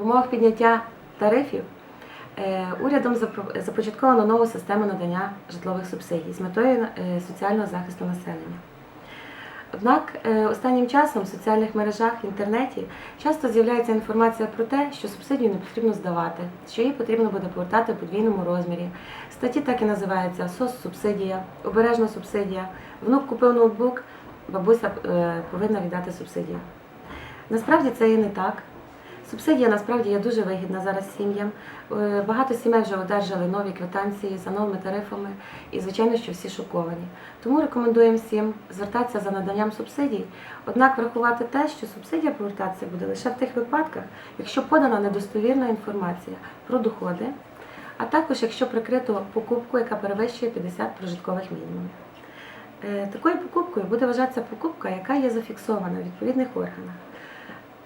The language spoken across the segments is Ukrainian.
в умовах підняття тарифів е, урядом започатковано нову систему надання житлових субсидій з метою е, соціального захисту населення. Однак е, останнім часом в соціальних мережах в інтернеті часто з'являється інформація про те, що субсидію не потрібно здавати, що її потрібно буде повертати в подвійному розмірі. Статті так і називаються СОС-субсидія, обережна субсидія, внук купив ноутбук, бабуся повинна віддати субсидію. Насправді це і не так. Субсидія насправді є дуже вигідна зараз сім'ям. Е, Багато сімей вже одержали нові квитанції за новими тарифами, і звичайно, що всі шоковані. Тому рекомендуємо всім звертатися за наданням субсидій, однак врахувати те, що субсидія повертатися буде лише в тих випадках, якщо подана недостовірна інформація про доходи, а також якщо прикрито покупку, яка перевищує 50 прожиткових мінімумів. Е, Такою покупкою буде вважатися покупка, яка є зафіксована в відповідних органах.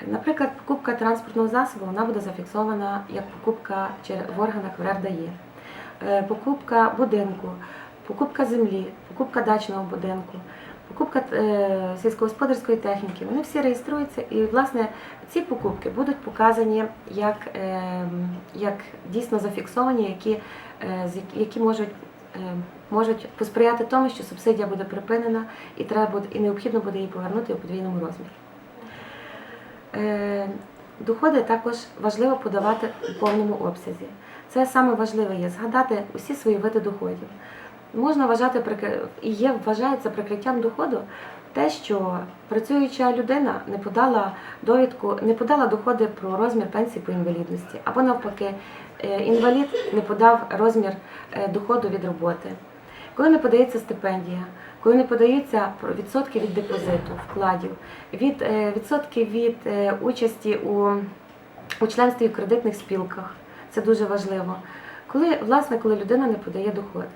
Наприклад, покупка транспортного засобу вона буде зафіксована як покупка в органах в РДАЄ. Е, Покупка будинку, покупка землі, покупка дачного будинку, покупка е, сільськогосподарської техніки. Вони всі реєструються і, власне, ці покупки будуть показані як, е, як дійсно зафіксовані, які, е, які можуть. Можуть посприяти тому, що субсидія буде припинена і треба буде, і необхідно буде її повернути у подвійному розмірі. Е, Доходи також важливо подавати у повному обсязі. Це саме важливе є згадати усі свої види доходів. Можна вважати і є вважається прикриттям доходу те, що працююча людина не подала довідку, не подала доходи про розмір пенсії по інвалідності, або навпаки, е, інвалід не подав розмір е, доходу від роботи. Коли не подається стипендія, коли не подаються про- відсотки від депозиту, вкладів, від е, відсотки від е, участі у, у членстві в кредитних спілках, це дуже важливо. Коли, власне, коли людина не подає доходи.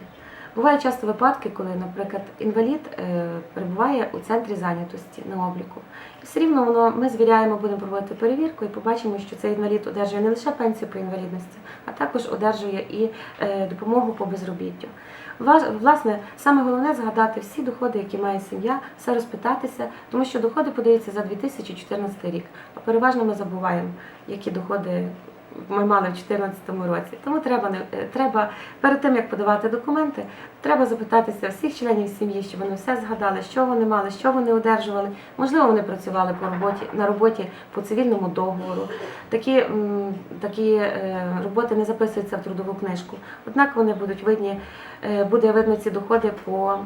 Бувають часто випадки, коли, наприклад, інвалід е, перебуває у центрі зайнятості на обліку. І все рівно воно ми звіряємо, будемо проводити перевірку і побачимо, що цей інвалід одержує не лише пенсію по інвалідності, а також одержує і допомогу по безробіттю. Власне, саме головне згадати всі доходи, які має сім'я, все розпитатися, тому що доходи подаються за 2014 рік. А переважно ми забуваємо, які доходи ми мали в 2014 році. Тому треба е, треба перед тим як подавати документи, треба запитатися всіх членів сім'ї, щоб вони все згадали, що вони мали, що вони одержували. Можливо, вони працювали по роботі на роботі по цивільному договору. Такі, такі е, роботи не записуються в трудову книжку. Однак вони будуть видні, е, буде видно ці доходи по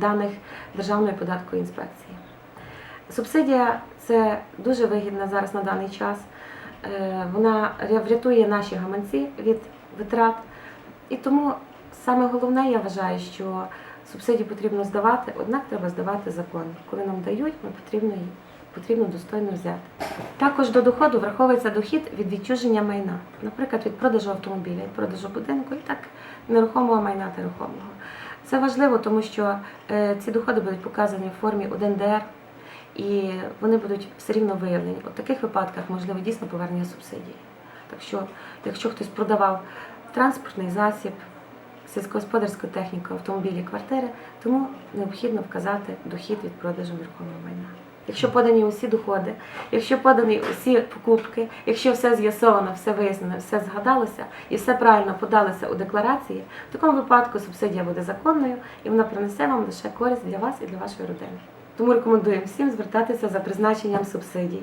даних Державної податкової інспекції. Субсидія це дуже вигідна зараз на даний час. Е, Вона врятує наші гаманці від витрат. І тому саме головне, я вважаю, що субсидію потрібно здавати, однак треба здавати закон. Коли нам дають, ми потрібно її потрібно достойно взяти. Також до доходу враховується дохід від відчуження майна, наприклад, від продажу автомобіля, від продажу будинку і так нерухомого майна та рухомого. Це важливо, тому що е, ці доходи будуть показані в формі 1ДР, і вони будуть все рівно виявлені. У таких випадках можливо дійсно повернення субсидії. Так що, якщо хтось продавав транспортний засіб, сільськогосподарську техніку, автомобілі, квартири, тому необхідно вказати дохід від продажу нерухомого майна. Якщо подані усі доходи, якщо подані усі покупки, якщо все з'ясовано, все вияснено, все згадалося і все правильно подалося у декларації, в такому випадку субсидія буде законною і вона принесе вам лише користь для вас і для вашої родини. Тому рекомендуємо всім звертатися за призначенням субсидій.